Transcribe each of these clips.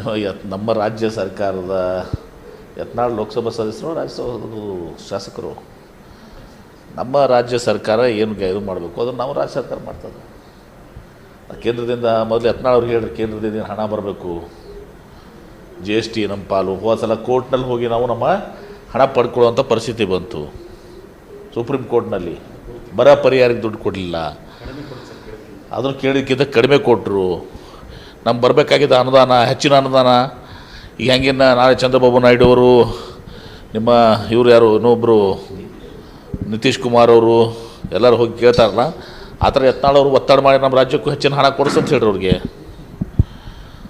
ನಮ್ಮ ರಾಜ್ಯ ಸರ್ಕಾರದ ಯತ್ನಾಳ್ ಲೋಕಸಭಾ ಸದಸ್ಯರು ರಾಜ್ಯಸಭಾ ಶಾಸಕರು. ನಮ್ಮ ರಾಜ್ಯ ಸರ್ಕಾರ ಏನು ಇದು ಮಾಡಬೇಕು? ಅದನ್ನು ನಾವು ರಾಜ್ಯ ಸರ್ಕಾರ ಮಾಡ್ತದೆ. ಕೇಂದ್ರದಿಂದ ಮೊದಲು ಯತ್ನಾಳ್ ಅವ್ರಿಗೆ ಹೇಳ್ರಿ ಕೇಂದ್ರದಿಂದ ಏನು ಹಣ ಬರಬೇಕು? ಜಿ ಎಸ್ ಟಿ ನಮ್ಮ ಪಾಲು. ಹೋದ ಸಲ ಕೋರ್ಟ್ನಲ್ಲಿ ಹೋಗಿ ನಾವು ನಮ್ಮ ಹಣ ಪಡ್ಕೊಳ್ಳುವಂಥ ಪರಿಸ್ಥಿತಿ ಬಂತು. ಸುಪ್ರೀಂ ಕೋರ್ಟ್ನಲ್ಲಿ. ಬರ ಪರಿಹಾರಕ್ಕೆ ದುಡ್ಡು ಕೊಡಲಿಲ್ಲ. ಅದನ್ನು ಕೇಳಿದ್ದಕ್ಕಿಂತ ಕಡಿಮೆ. ಕೊಟ್ಟರು ನಮ್ಗೆ ಬರಬೇಕಾಗಿದ್ದ ಅನುದಾನ, ಹೆಚ್ಚಿನ ಅನುದಾನ. ಈಗ ಹೆಂಗಿನ ನಾಳೆ ಚಂದ್ರಬಾಬು ನಾಯ್ಡು ಅವರು, ನಿಮ್ಮ ಇವ್ರು ಯಾರು ಇನ್ನೊಬ್ಬರು ನಿತೀಶ್ ಕುಮಾರ್ ಅವರು, ಎಲ್ಲರೂ ಹೋಗಿ ಕೇಳ್ತಾರಲ್ಲ, ಆ ಥರ ಎತ್ನಾಳವರು ಒತ್ತಡ ಮಾಡಿ ನಮ್ಮ ರಾಜ್ಯಕ್ಕೂ ಹೆಚ್ಚಿನ ಹಣ ಕೊಡಿಸಂತ ಹೇಳ್ರಿ ಅವ್ರಿಗೆ.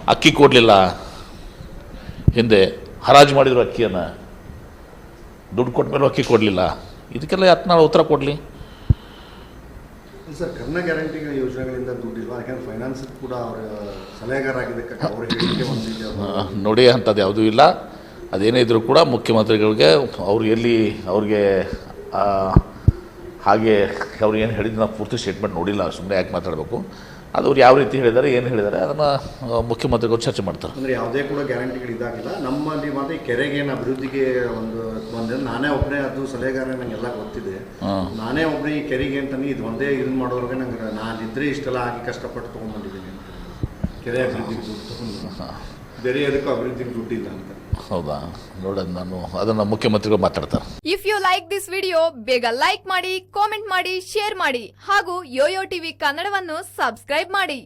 ಅಕ್ಕಿ ಕೊಡಲಿಲ್ಲ. ಹಿಂದೆ ಹರಾಜು ಮಾಡಿದರು ಅಕ್ಕಿಯನ್ನು. ದುಡ್ಡು ಕೊಟ್ಟ ಮೇಲೆ ಅಕ್ಕಿ ಕೊಡಲಿಲ್ಲ. ಇದಕ್ಕೆಲ್ಲ ಯತ್ನಾಳ್ ಉತ್ತರ ಕೊಡಲಿ. ಸರ್ ಕರ್ಣ ಗ್ಯಾರಂಟಿ ಯೋಜನೆಗಳಿಂದ ದುಡ್ಡಿಲ್ವಾ ಯಾಕಂದ್ರೆ ಫೈನಾನ್ಸ್ ಕೂಡ ಅವರ ಸಲಹೆಗಾರ ಆಗಿದ್ದಕ್ಕೆ ನೋಡಿ ಅಂಥದ್ದು ಯಾವುದೂ ಇಲ್ಲ. ಅದೇನೇ ಇದ್ರೂ ಕೂಡ ಮುಖ್ಯಮಂತ್ರಿಗಳಿಗೆ ಅವ್ರಿಗೆ ಎಲ್ಲಿ ಅವ್ರಿಗೆ ಹಾಗೆ ಅವ್ರು ಏನು ಹೇಳಿದ್ದು ನಾವು ಪೂರ್ತಿ ಸ್ಟೇಟ್ಮೆಂಟ್ ನೋಡಿಲ್ಲ ಸುಮ್ಮನೆ ಯಾಕೆ ಮಾತಾಡಬೇಕು? ಅದು ಅವ್ರು ಯಾವ ರೀತಿ ಹೇಳಿದ್ದಾರೆ ಏನು ಹೇಳಿದ್ದಾರೆ ಅದನ್ನು ಮುಖ್ಯಮಂತ್ರಿಗಳು ಚರ್ಚೆ ಮಾಡ್ತಾರೆ. ಅಂದರೆ ಯಾವುದೇ ಕೂಡ ಗ್ಯಾರಂಟಿಗಳು ಇದಾಗಿಲ್ಲ ನಮ್ಮಲ್ಲಿ ಮಾತ್ರ ಈ ಕೆರೆಗೇನು ಏನು ಅಭಿವೃದ್ಧಿಗೆ ಒಂದು ಬಂದಿದೆ ನಾನೇ ಒಬ್ಬನೇ ಅದು ಸಲಹೆಗಾರ ನನಗೆಲ್ಲ ಗೊತ್ತಿದೆ. ನಾನೇ ಒಬ್ಬನೇ ಈ ಕೆರೆಗೆ ಅಂತಾನೆ ಇದು ಒಂದೇ ಇದನ್ನ ಮಾಡೋರಿಗೆ ನಂಗೆ ನಾನು ಇದ್ದರೆ ಇಷ್ಟೆಲ್ಲ ಆಗಿ ಕಷ್ಟಪಟ್ಟು ತೊಗೊಂಡ್ಬಂದಿದ್ದೀನಿ ಕೆರೆ ಅಭಿವೃದ್ಧಿಗೆ ಬೇರೆ ಅಭಿವೃದ್ಧಿಗೆ ದುಡ್ಡಿಲ್ಲ ಅಂತ. ಹೌದಾ? ನೋಡೋದು ನಾನು. ಅದನ್ನ ಮುಖ್ಯಮಂತ್ರಿಗಳು ಮಾತಾಡ್ತಾರೆ. If you like this video ಬೇಗ ಲೈಕ್ ಮಾಡಿ ಕಾಮೆಂಟ್ ಮಾಡಿ ಶೇರ್ ಮಾಡಿ ಹಾಗೂ ಯೋಯೋ ಟಿವಿ ಕನ್ನಡವನ್ನು ಸಬ್ಸ್ಕ್ರೈಬ್ ಮಾಡಿ.